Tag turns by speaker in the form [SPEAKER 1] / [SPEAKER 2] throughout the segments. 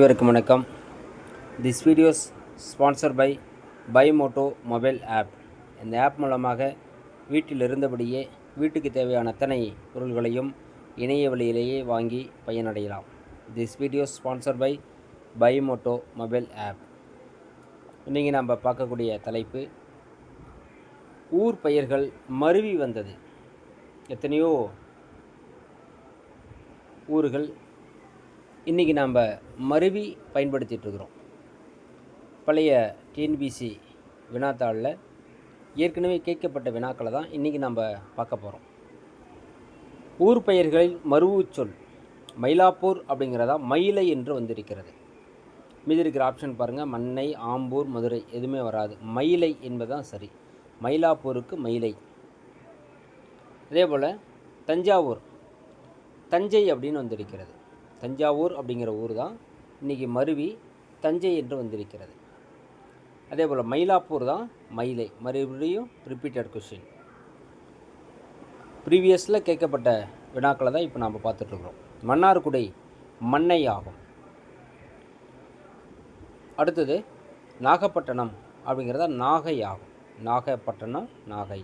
[SPEAKER 1] அனைவருக்கும் வணக்கம். This video's sponsor by Bymoto mobile app இந்த ஆப் மூலமாக வீட்டில் இருந்தபடியே வீட்டுக்கு தேவையான அத்தனை பொருள்களையும் இணைய வழியிலேயே வாங்கி பயனடையலாம். This video's sponsor by Bymoto mobile app இன்றைக்கி நம்ம பார்க்கக்கூடிய தலைப்பு ஊர் பெயர்கள் மருவி வந்தது. எத்தனையோ ஊர்கள் இன்றைக்கி நாம் மருவி பயன்படுத்திகிட்ருக்குறோம் பழைய டிஎன்பிசி வினாத்தாளில் ஏற்கனவே கேட்கப்பட்ட வினாக்களை தான் இன்றைக்கி நம்ம பார்க்க போகிறோம் ஊர் பெயர்களில் மருவு சொல் மயிலாப்பூர் அப்படிங்கிறதா மயிலை என்று வந்திருக்கிறது. மீதி இருக்கிற ஆப்ஷன் பாருங்கள் மண்ணை ஆம்பூர் மதுரை எதுவுமே வராது. மயிலை என்பதுதான் சரி. மயிலாப்பூருக்கு மயிலை. அதே போல் தஞ்சாவூர் தஞ்சை அப்படின்னு வந்திருக்கிறது. தஞ்சாவூர் அப்படிங்கிற ஊர் தான் இன்றைக்கி மருவி தஞ்சை என்று வந்திருக்கிறது. அதே போல் மயிலாப்பூர் தான் மயிலை. மறுபடியும் ரிப்பீட்டட் கொஷின் ப்ரீவியஸில் கேட்கப்பட்ட வினாக்களை தான் இப்போ நாம் பார்த்துட்ருக்குறோம் மன்னார்குடை மண்ணை ஆகும். அடுத்தது நாகப்பட்டினம் அப்படிங்கிறத நாகை ஆகும். நாகப்பட்டினம் நாகை.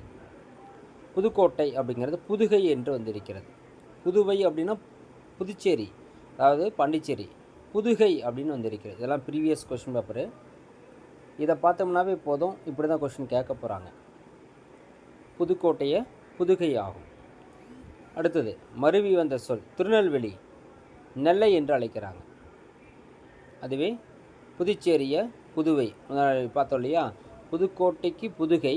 [SPEAKER 1] புதுக்கோட்டை அப்படிங்கிறது புதுகை என்று வந்திருக்கிறது. புதுவை அப்படின்னா புதுச்சேரி. அதாவது பாண்டிச்சேரி புதுகை அப்படின்னு வந்திருக்கிறது. இதெல்லாம் ப்ரீவியஸ் கொஷின் பேப்பரு இதை பார்த்தோம்னாவே போதும். இப்படி தான் கொஷின் கேட்க போகிறாங்க புதுக்கோட்டையை புதுகை ஆகும். அடுத்தது மருவி வந்த சொல் திருநெல்வேலி நெல்லை என்று அழைக்கிறாங்க. அதுவே புதுச்சேரியை புதுவை. பார்த்தோம் இல்லையா? புதுக்கோட்டைக்கு புதுகை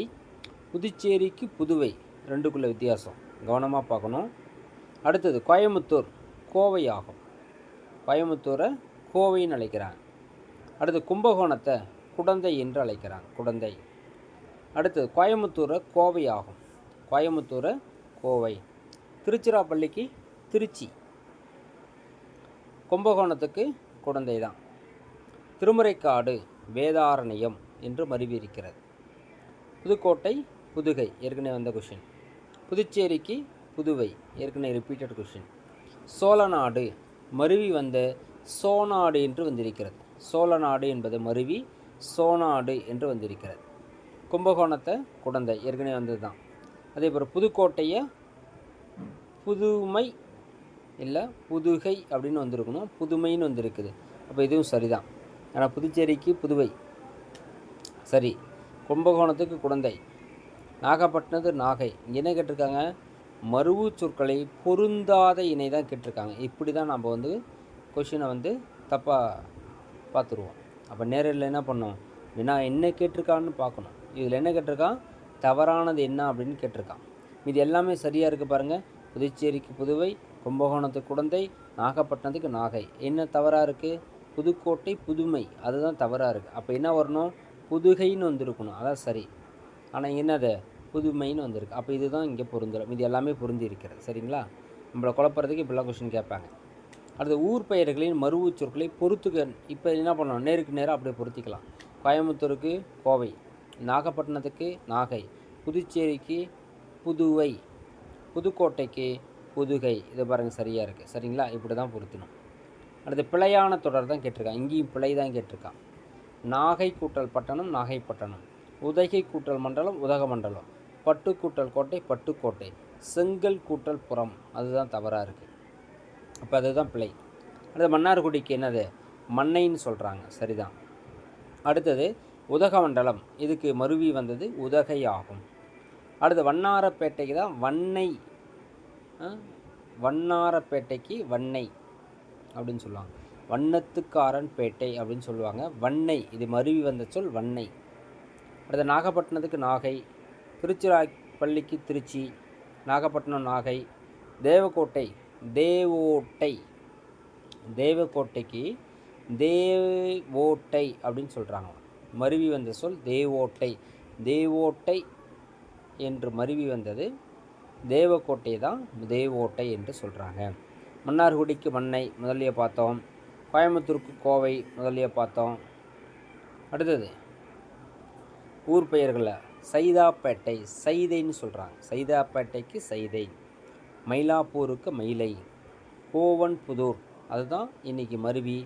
[SPEAKER 1] புதுச்சேரிக்கு புதுவை. ரெண்டுக்குள்ள வித்தியாசம். கவனமாக பார்க்கணும். அடுத்தது கோயம்புத்தூர் கோவை ஆகும். கோயமுத்தூரை கோவைன்னு அழைக்கிறாங்க அடுத்து கும்பகோணத்தை குடந்தை என்று அழைக்கிறாங்க குடந்தை. அடுத்தது கோயம்புத்தூரை கோவை ஆகும். கோயம்புத்தூரை கோவை. திருச்சிராப்பள்ளிக்கு திருச்சி. கும்பகோணத்துக்கு குடந்தை தான். திருமுறைக்காடு வேதாரண்யம் என்று மருவியிருக்கிறது. புதுக்கோட்டை புதுகை ஏற்கனவே வந்த கொஷின் புதுச்சேரிக்கு புதுவை ஏற்கனவே ரிப்பீட்டட் கொஷின் சோழநாடு மருவி வந்த சோநாடு என்று வந்திருக்கிறது. சோழநாடு என்பது மருவி சோநாடு என்று வந்திருக்கிறது. கும்பகோணத்தை குடந்தை ஏற்கனவே வந்தது தான் அதே போல் புதுக்கோட்டையை புதுமை இல்லை புதுகை அப்படின்னு வந்திருக்கணும். புதுமைன்னு வந்திருக்குது. அப்போ இதுவும் சரிதான். ஆனால் புதுச்சேரிக்கு புதுவை. சரி கும்பகோணத்துக்கு குடந்தை. நாகப்பட்டினத்துக்கு நாகை. இங்கே என்ன கேட்டிருக்காங்க? மருவு சொற்களை பொருந்தாத இணை தான் கேட்டிருக்காங்க. இப்படி தான் நம்ம வந்து கொஷினை வந்து தப்பாக பார்த்துருவோம். அப்போ நேரில் என்ன பண்ணோம்? வினா என்ன கேட்டிருக்கான்னு பார்க்கணும். இதில் என்ன கேட்டிருக்கான்? தவறானது என்ன அப்படின்னு கேட்டிருக்கான். இது எல்லாமே சரியாக இருக்குது பாருங்கள் புதுச்சேரிக்கு புதுவை கும்பகோணத்துக்கு குழந்தை நாகப்பட்டினத்துக்கு நாகை. என்ன தவறாக இருக்குது புதுக்கோட்டை புதுமை. அதுதான் தவறாக இருக்குது அப்போ என்ன வரணும்? புதுகைன்னு வந்திருக்கணும். அதான் சரி. ஆனால் என்னது? புதுமைன்னு வந்திருக்கு. அப்போ இதுதான் இங்கே பொருந்துடும் இது எல்லாமே பொருந்தி இருக்கிறது சரிங்களா? நம்மளை குழப்பறதுக்கு இப்படிலாம் கொஷின் கேட்பாங்க. அடுத்து ஊர் பெயர்களின் மருவு சொற்களை பொறுத்துக்க இப்போ என்ன பண்ணணும் நேருக்கு நேராக அப்படியே பொருத்திக்கலாம். கோயம்புத்தூருக்கு கோவை நாகப்பட்டினத்துக்கு நாகை புதுச்சேரிக்கு புதுவை புதுக்கோட்டைக்கு புதுகை. இது பாருங்கள் சரியாக இருக்குது சரிங்களா? இப்படி தான் பொருத்தணும். அடுத்து பிழையான தொடர் தான் கேட்டிருக்கான். இங்கேயும் பிழை தான் கேட்டிருக்கான். நாகை கூட்டல் பட்டணம் நாகைப்பட்டணம் உதகை கூட்டல் மண்டலம் உதகமண்டலம் பட்டு கூட்டல் கோட்டை பட்டுக்கோட்டை. செங்கல் கூட்டல் புறம். அதுதான் தவறாக இருக்குது அப்போ அதுதான் பிழை. அடுத்து மன்னார்குடிக்கு என்னது? மண்ணைன்னு சொல்கிறாங்க சரிதான். அடுத்தது உதகமண்டலம். இதுக்கு மருவி வந்தது உதகை ஆகும் அடுத்து வண்ணாரப்பேட்டைக்கு தான் வண்ணை வண்ணாரப்பேட்டைக்கு வண்ணை அப்படின்னு சொல்லுவாங்க. வண்ணத்துக்காரன் பேட்டை அப்படின்னு சொல்லுவாங்க. வண்ணை. இது மருவி வந்த சொல் வண்ணை. அடுத்து நாகப்பட்டினத்துக்கு நாகை. திருச்சிராப்பள்ளிக்கு திருச்சி நாகப்பட்டினம் நாகை தேவக்கோட்டை தேவோட்டை. தேவக்கோட்டைக்கு தேவோட்டை அப்படின்னு சொல்கிறாங்க மருவி வந்த சொல் தேவோட்டை. தேவோட்டை என்று மருவி வந்தது தேவக்கோட்டை தான் தேவோட்டை என்று சொல்கிறாங்க மன்னார்குடிக்கு மண்ணை முதலிய பார்த்தோம். கோயம்புத்தூருக்கு கோவை முதலிய பார்த்தோம். அடுத்தது ஊர் பெயர்களை சைதாப்பேட்டை சைதைன்னு சொல்கிறாங்க சைதாப்பேட்டைக்கு சைதை மயிலாப்பூருக்கு மயிலை கோவன்புதூர். அதுதான் இன்றைக்கி மருவி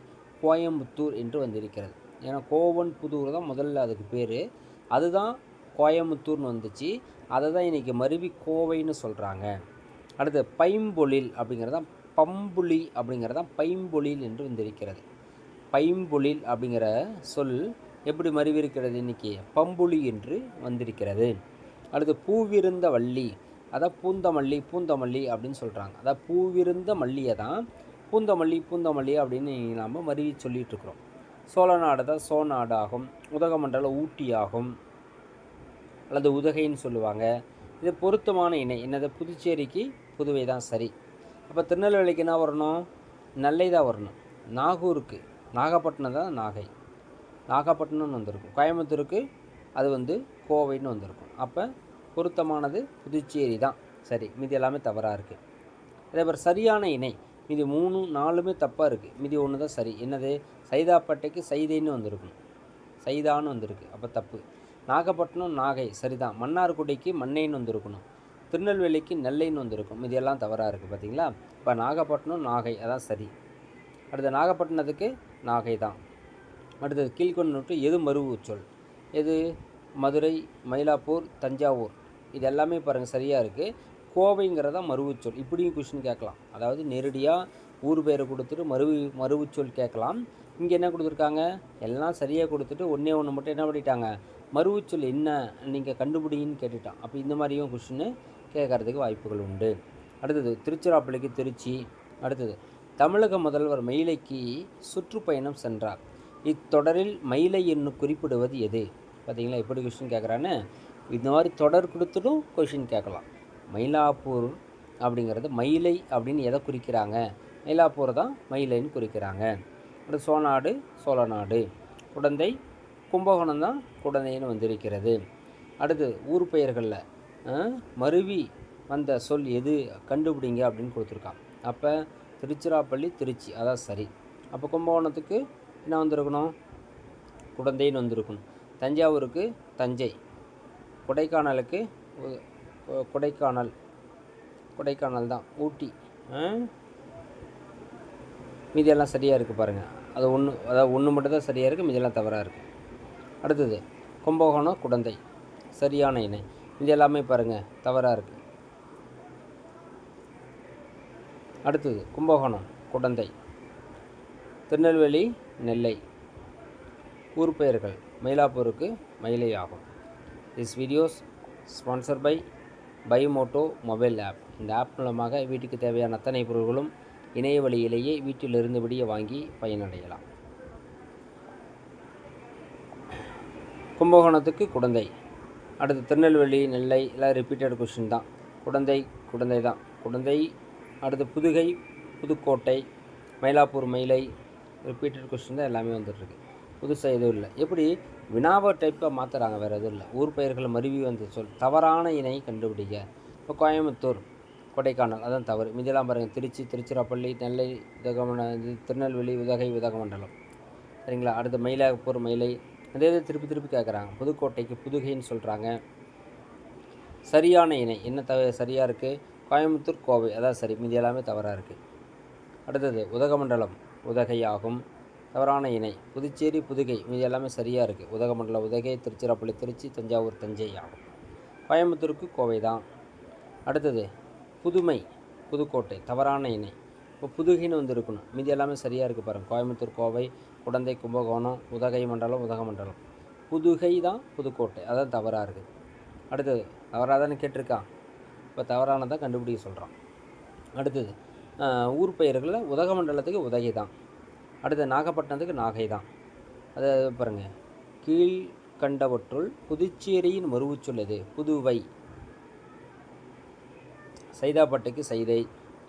[SPEAKER 1] கோயம்புத்தூர் என்று வந்திருக்கிறது. ஏன்னா கோவன் புதூர் தான் முதல்ல அதுக்கு பேர். அதுதான் கோயம்புத்தூர்னு வந்துச்சு. அதை தான் இன்றைக்கி மருவி கோவைன்னு சொல்கிறாங்க அடுத்து பைம்பொழில் அப்படிங்கிறது தான் பம்புலி அப்படிங்கிறது தான் பைம்பொழில் என்று வந்திருக்கிறது. பைம்பொழில் அப்படிங்கிற சொல் எப்படி மருவிருக்கிறது இன்னைக்கு? பம்புலி என்று வந்திருக்கிறது. அடுத்து பூவிருந்த வள்ளி. அதான் பூந்தமல்லி பூந்தமல்லி அப்படின்னு சொல்கிறாங்க அதான் பூவிருந்த மல்லியை தான் பூந்தமல்லி பூந்தமல்லி அப்படின்னு நாம் மருவி சொல்லிகிட்ருக்குறோம் சோழ சோழநாடு தான் சோநாடு ஆகும் உதகமண்டல ஊட்டி ஆகும் அல்லது உதகைன்னு சொல்லுவாங்க. இது பொருத்தமான இணை. என்னது? புதுச்சேரிக்கு புதுவை தான் சரி. அப்போ திருநெல்வேலிக்கு என்ன வரணும்? நெல்லை தான் வரணும். நாகூருக்கு. நாகப்பட்டினம் தான் நாகை. நாகப்பட்டினம்னு வந்திருக்கும். கோயம்புத்தூருக்கு அது வந்து கோவைன்னு வந்திருக்கும். அப்போ பொருத்தமானது புதுச்சேரி தான். சரி மீதி எல்லாமே தவறாக இருக்குது அதே மாதிரி சரியான இணை. மீதி மூணு நாலுமே தப்பாக இருக்குது மீதி ஒன்று தான் சரி. என்னது? சைதாப்பேட்டைக்கு சைதைன்னு வந்திருக்கும். சைதான்னு வந்திருக்கு. அப்போ தப்பு. நாகப்பட்டினம் நாகை சரிதான். மன்னார்குடிக்கு மண்ணைன்னு வந்திருக்கணும். திருநெல்வேலிக்கு நெல்லைன்னு வந்திருக்கும். இது எல்லாம் தவறாக இருக்குது பார்த்தீங்களா இப்போ நாகப்பட்டினம் நாகை அதான் சரி. அடுத்து நாகப்பட்டினத்துக்கு நாகை தான். அடுத்தது கீழ்கொண்டு எது மருவு சொல் எது? மதுரை மயிலாப்பூர் தஞ்சாவூர். இது எல்லாமே பாருங்கள் சரியாக இருக்குது கோவைங்கிறதா மருவுச்சொல். இப்படியும் கொஷின் கேட்கலாம். அதாவது நேரடியாக ஊர் பேரை கொடுத்துட்டு மருவி மருவுச்சொல் கேட்கலாம். இங்கே என்ன கொடுத்துருக்காங்க? எல்லாம் சரியாக கொடுத்துட்டு ஒன்றே ஒன்று மட்டும் என்ன பண்ணிட்டாங்க? மருவுச்சொல் என்ன நீங்கள் கண்டுபிடின்னு கேட்டுட்டான். அப்போ இந்த மாதிரியும் கொஷின்னு கேட்கறதுக்கு வாய்ப்புகள் உண்டு. அடுத்தது திருச்சிராப்பள்ளிக்கு திருச்சி. அடுத்தது தமிழக முதல்வர் மயிலைக்கு சுற்றுப்பயணம் சென்றார். இத்தொடரில் மயிலை என்று குறிப்பிடுவது எது? பார்த்தீங்களா எப்படி கொஷின் கேட்குறான்னு? இந்த மாதிரி தொடர் கொடுத்துட்டும் கொஷின் கேட்கலாம். மயிலாப்பூர் அப்படிங்கிறது மயிலை அப்படின்னு எதை குறிக்கிறாங்க? மயிலாப்பூர் தான் மயிலைன்னு குறிக்கிறாங்க. அப்புறம் சோநாடு சோழநாடு. குடந்தை கும்பகோணம் தான் குடந்தைன்னு வந்திருக்கிறது. அடுத்து ஊர் பெயர்களில் மருவி வந்த சொல் எது? கண்டுபிடிங்க அப்படின்னு கொடுத்துருக்கான். அப்போ திருச்சிராப்பள்ளி திருச்சி. அதான் சரி. அப்போ கும்பகோணத்துக்கு என்ன வந்திருக்கணும்? குடந்தைன்னு வந்திருக்கணும். தஞ்சாவூருக்கு தஞ்சை. கொடைக்கானலுக்கு கொடைக்கானல். கொடைக்கானல் தான். ஊட்டி. மீதியெல்லாம் சரியாக இருக்குது பாருங்கள் அது ஒன்று அதாவது ஒன்று மட்டும் தான் சரியாக இருக்குது மீதியெல்லாம் தவறாக இருக்குது அடுத்தது கும்பகோணம் குடந்தை. சரியான இணை. இது எல்லாமே பாருங்கள் தவறாக இருக்குது அடுத்தது கும்பகோணம் குடந்தை. திருநெல்வேலி நெல்லை. ஊர் பெயர்கள் மயிலாப்பூருக்கு மயிலை ஆகும் this video's sponsor by Bymoto mobile app இந்த ஆப் மூலமாக வீட்டுக்கு தேவையான அத்தனை பொருட்களும் இணைய வழியிலேயே வீட்டில் இருந்தபடியே வாங்கி பயனடையலாம். கும்பகோணத்துக்கு குடந்தை. அடுத்து திருநெல்வேலி நெல்லை எல்லாம் ரிப்பீட்டட் கொஷின் தான். குடந்தை குடந்தை தான் குடந்தை அடுத்து புதுகை புதுக்கோட்டை மயிலாப்பூர் மயிலை ரிப்பீட்டட் கொஷின் தான் எல்லாமே வந்துட்டுருக்கு. புதுசாக எதுவும் இல்லை. எப்படி? வினாவை டைப்பாக மாற்றுறாங்க வேறு எதுவும் இல்லை. ஊர் பெயர்களை மருவி வந்து சொல் தவறான இணை கண்டுபிடிக்க இப்போ கோயம்புத்தூர் கொடைக்கானல் அதான் தவறு. மிதிலாம் பாருங்கள் திருச்சி திருச்சிராப்பள்ளி நெல்லை உதகமண்ட இது திருநெல்வேலி உதகை உதகமண்டலம் சரிங்களா? அடுத்து மயிலாப்பூர் மயிலை. அதே இது திருப்பி திருப்பி கேட்குறாங்க புதுக்கோட்டைக்கு புதுகைன்னு சொல்கிறாங்க சரியான இணை. என்ன தவ சரியாக இருக்குது கோயம்புத்தூர் கோவை. அதான் சரி. மீதி எல்லாமே தவறாக இருக்குது அடுத்தது உதகமண்டலம். உதகையாகும். தவறான இணை. புதுச்சேரி புதுகை மீதி எல்லாமே சரியாக இருக்குது உதகமண்டலம் உதகை திருச்சிராப்பள்ளி திருச்சி தஞ்சாவூர் தஞ்சை ஆகும். கோயம்புத்தூருக்கு கோவை தான். அடுத்தது புதுமை புதுக்கோட்டை. தவறான இணை. இப்போ புதுகைன்னு வந்து இருக்கணும் மீதி எல்லாமே சரியாக இருக்குது பாருங்கள் கோயம்புத்தூர் கோவை குடந்தை கும்பகோணம் உதகை மண்டலம் உதகமண்டலம். புதுகை தான் புதுக்கோட்டை. அதான் தவறாக இருக்குது. அடுத்தது தவறாக தானே கேட்டிருக்கான் இப்போ தவறானதான் கண்டுபிடிக்க சொல்கிறான் அடுத்தது ஊர் பெயர்களில் உதகமண்டலத்துக்கு உதகை தான். அடுத்து நாகப்பட்டினத்துக்கு நாகை தான். அது பாருங்கள் கீழ்கண்டவற்றுள் புதுச்சேரியின் மறுவுச்சொல் எது? புதுவை. சைதாப்பட்டுக்கு சைதை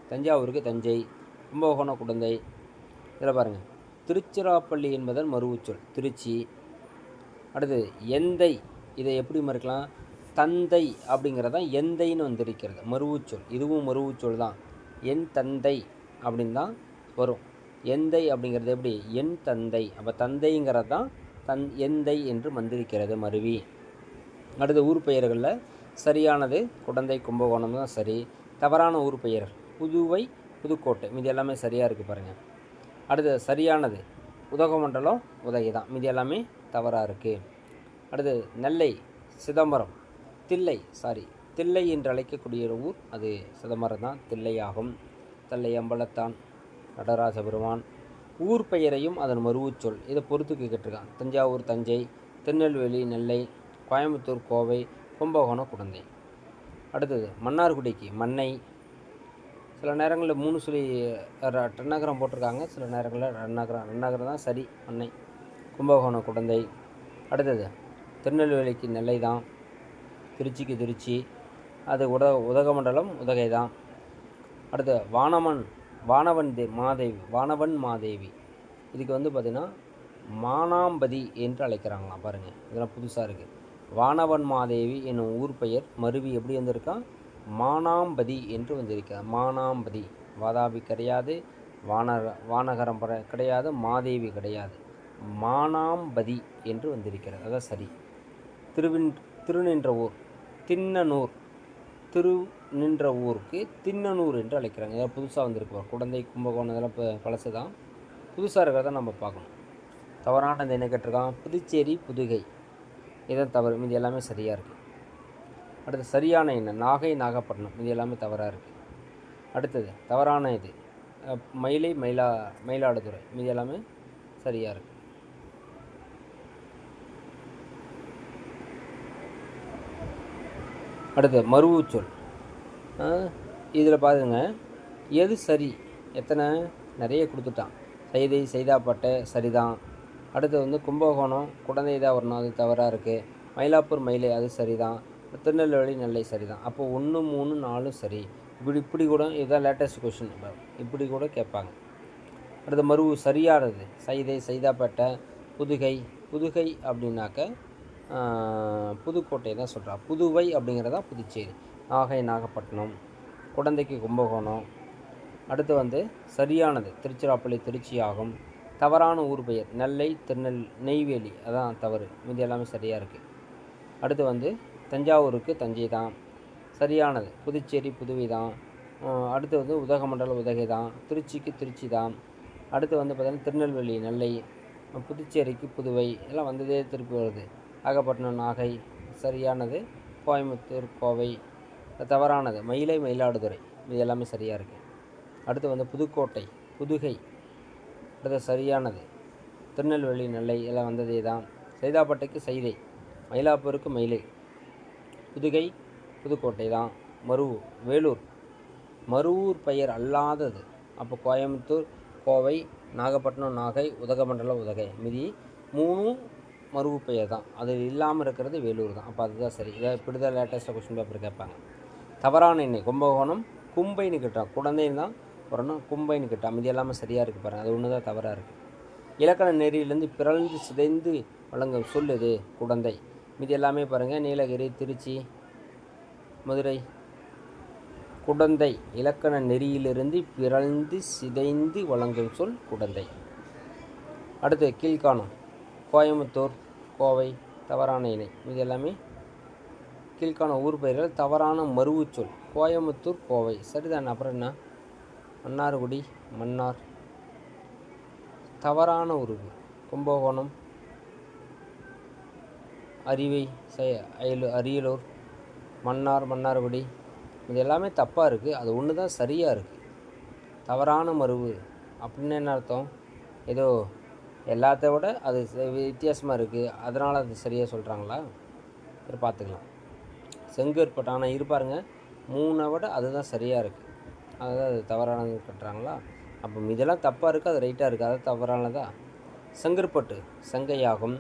[SPEAKER 1] தஞ்சாவூருக்கு தஞ்சை கும்பகோணம் குடந்தை. இதில் பாருங்கள் திருச்சிராப்பள்ளி என்பதன் மறுவுச்சொல். திருச்சி. அடுத்தது எந்தை. இதை எப்படி மறுக்கலாம்? தந்தை அப்படிங்கிறதான் எந்தைன்னு வந்திருக்கிறது. மறுவுச்சொல். இதுவும் மறுவுச்சொல் தான். என் தந்தை அப்படின்னு தான் வரும். எந்தை அப்படிங்கிறது எப்படி? என் தந்தை. அப்போ தந்தைங்கிறது தான் தன் எந்தை என்று வந்திருக்கிறது மருவி. அடுத்த ஊர் பெயர்களில் சரியானது குடந்தை கும்பகோணம் தான் சரி. தவறான ஊர் பெயர் புதுவை புதுக்கோட்டை. மீதி எல்லாமே சரியாக இருக்குது பாருங்கள் அடுத்து சரியானது உதகமண்டலம் உதகை தான். மீதி எல்லாமே தவறாக இருக்குது அடுத்து நெல்லை சிதம்பரம் தில்லை சாரி தில்லை என்று அழைக்கக்கூடிய ஒரு ஊர். அது சிதம்பரம் தான் தில்லையாகும். தில்லை அம்பலத்தான். நடராஜ பெருமான் ஊர் பெயரையும் அதன் மருவுச்சொல் இதை பொறுத்துக்கு கேட்டிருக்கான். தஞ்சாவூர் தஞ்சை திருநெல்வேலி நெல்லை கோயம்புத்தூர் கோவை கும்பகோணம் குடந்தை. அடுத்தது மன்னார்குடிக்கு மண்ணை. சில நேரங்களில் மூணு சொல்லி ர- போட்டிருக்காங்க. சில நேரங்களில் ரென்னகரம் ரென்னகரம் தான் சரி மண்ணை. கும்பகோணம் குடந்தை. அடுத்தது திருநெல்வேலிக்கு நெல்லை தான் திருச்சிக்கு திருச்சி. அது உத உதகமண்டலம் உதகை தான் அடுத்து வானவன் வானவன் தே மாதேவி வானவன் மாதேவி. இதுக்கு வந்து பார்த்திங்கன்னா மானாம்பதி என்று அழைக்கிறாங்களாம் பாருங்கள் இதெல்லாம் புதுசாக இருக்குது வானவன் மாதேவி என்னும் ஊர் பெயர் மருவி எப்படி வந்திருக்கான் மானாம்பதி என்று வந்திருக்கிறார் மானாம்பதி. வாதாபி கிடையாது வானர வானகரம் பட- கிடையாது மாதேவி கிடையாது. மானாம்பதி என்று வந்திருக்கிறது. அதான் சரி. திருவின் திருநின்ற ஊர் தின்னனூர். திரு நின்ற ஊருக்கு தின்னனூர் என்று அழைக்கிறாங்க. ஏதாவது புதுசாக வந்திருக்கு குழந்தை கும்பகோணம் இதெல்லாம் இப்போ பழசு தான் புதுசாக இருக்கிறத நம்ம பார்க்கணும். தவறான இந்த என்ன கேட்டிருக்கான். புதுச்சேரி புதுகை. இதான் தவறு. இது எல்லாமே சரியாக இருக்குது அடுத்து சரியான எண்ணம் நாகை நாகப்பட்டினம். இது எல்லாமே தவறாக இருக்குது அடுத்தது தவறான இது. மயிலை மயிலா மயிலாடுதுறை. இது எல்லாமே சரியாக இருக்குது அடுத்து மருவுச்சொல் இதில் பாருங்க எது சரி? எத்தனை? நிறைய கொடுத்துட்டான். செய்தி செய்தாப்பட்ட சரிதான். அடுத்து வந்து கும்பகோணம் குழந்தை தான் வரணும் அது தவறாக இருக்குது மயிலாப்பூர் மயிலை அது சரிதான். திருநெல்வேலி நெல்லை சரிதான். அப்போ ஒன்று மூணு நாலும் சரி. இப்படி இப்படி கூட இதுதான் லேட்டஸ்ட் கொஷின் இப்படி கூட கேட்பாங்க. அடுத்து மறுவு சரியானது. சைதை சைதாப்பேட்டை புதுகை. புதுகை அப்படின்னாக்க புதுக்கோட்டை தான் சொல்கிறா புதுவை அப்படிங்கிறதா புதுச்சேரி. நாகை நாகப்பட்டினம் குழந்தைக்கு கும்பகோணம். அடுத்து வந்து சரியானது. திருச்சிராப்பள்ளி திருச்சி ஆகும் தவறான ஊர் பெயர். நெல்லை திருநெல் நெய்வேலி. அதான் தவறு. மீதி எல்லாமே சரியாக இருக்குது அடுத்து வந்து தஞ்சாவூருக்கு தஞ்சை தான். சரியானது. புதுச்சேரி புதுவை தான். அடுத்து வந்து உதகமண்டலம் உதகை தான். திருச்சிக்கு திருச்சி தான். அடுத்து வந்து பார்த்திங்கன்னா திருநெல்வேலி நெல்லை புதுச்சேரிக்கு புதுவை. எல்லாம் வந்ததே திருப்பி வருது. நாகப்பட்டினம் நாகை சரியானது கோயம்புத்தூர் கோவை. தவறானது மயிலை மயிலாடுதுறை. இது எல்லாமே சரியாக இருக்குது அடுத்து வந்து புதுக்கோட்டை புதுகை. அடுத்து சரியானது திருநெல்வேலி நெல்லை எல்லாம் வந்ததே தான். சைதாப்பட்டைக்கு சைதை மயிலாப்பூருக்கு மயிலை. புதுகை புதுக்கோட்டை தான். மருவூர் வேலூர். மருவூர் பெயர் அல்லாதது. அப்போ கோயம்புத்தூர் கோவை நாகப்பட்டினம் நாகை உதகமண்டலம் உதகை. மீதி மூணும் மறுவு பெயர் தான். அது இல்லாமல் இருக்கிறது வேலூர் தான். அப்போ அதுதான் சரி. இதை இப்படி தான் லேட்டஸ்ட்டாக கொஸ்டின் பேப்பர் கேட்பாங்க. தவறான எண்ணெய் கும்பகோணம் கும்பைன்னு கிட்டான் குழந்தைன்னு தான் வரணும் கும்பைன்னு கிட்டான் மீதி எல்லாமே சரியாக இருக்குது பாருங்கள் அது ஒன்று தான் தவறாக இருக்குது இலக்கண நெறியிலேருந்து பிறழ்ந்து சிதைந்து வழங்கும் சொல்லுது குடந்தை. மீதி எல்லாமே பாருங்கள் நீலகிரி திருச்சி மதுரை. குடந்தை. இலக்கண நெறியிலிருந்து பிறழ்ந்து சிதைந்து வழங்கும் சொல் குடந்தை. அடுத்து கீழ்காணும். கோயம்புத்தூர் கோவை தவறான இணை. இது எல்லாமே கீழ்காணும் ஊர் பெயர்கள். தவறான மருவுச்சொல். கோயம்புத்தூர் கோவை. சரிதான்? அப்புறம் என்ன? மன்னார்குடி மன்னார். தவறான உருவு கும்பகோணம் அறிவை செய அயலு அரியலூர் மன்னார் மன்னார்குடி. இது எல்லாமே தப்பாக இருக்குது அது ஒன்று தான் சரியாக இருக்குது தவறான மருவு. அப்படின்னு என்ன அர்த்தம்? ஏதோ எல்லாத்த விட அது வித்தியாசமாக இருக்குது அதனால் அது சரியாக சொல்கிறாங்களா சரி பார்த்துக்கலாம். செங்கற்பட்டு ஆனால் இருப்பாருங்க மூணை விட அதுதான் சரியாக இருக்குது அதுதான் அது தவறானது கட்டுறாங்களா? அப்போ இதெல்லாம் தப்பாக இருக்குது அது ரைட்டாக இருக்குது அது தவறானதா? செங்கற்பட்டு செங்கையாகும்.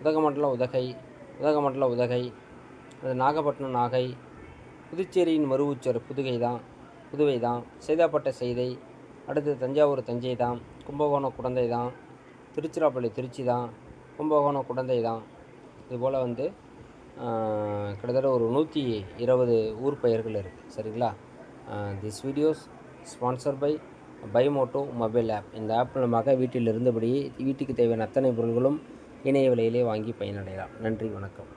[SPEAKER 1] உதகமண்டல உதகை உதகமண்டல உதகை. அது நாகப்பட்டினம் நாகை. புதுச்சேரியின் மறுவுச்சர் புதுகை தான் புதுவை தான் செய்தாப்பட்ட செய்தை அடுத்து தஞ்சாவூர் தஞ்சை தான் கும்பகோணம் குடந்தை தான் திருச்சிராப்பள்ளி திருச்சி தான் கும்பகோணம் குடந்தை தான். இதுபோல் வந்து கிட்டத்தட்ட ஒரு நூற்றி இருபது ஊர் பெயர்கள் இருக்குது சரிங்களா? This video's sponsor by Bymoto mobile app இந்த ஆப் மூலமாக வீட்டில் இருந்தபடியே வீட்டுக்கு தேவையான அத்தனை பொருட்களும் இணைய விலையிலே வாங்கி பயனடையலாம். நன்றி வணக்கம்.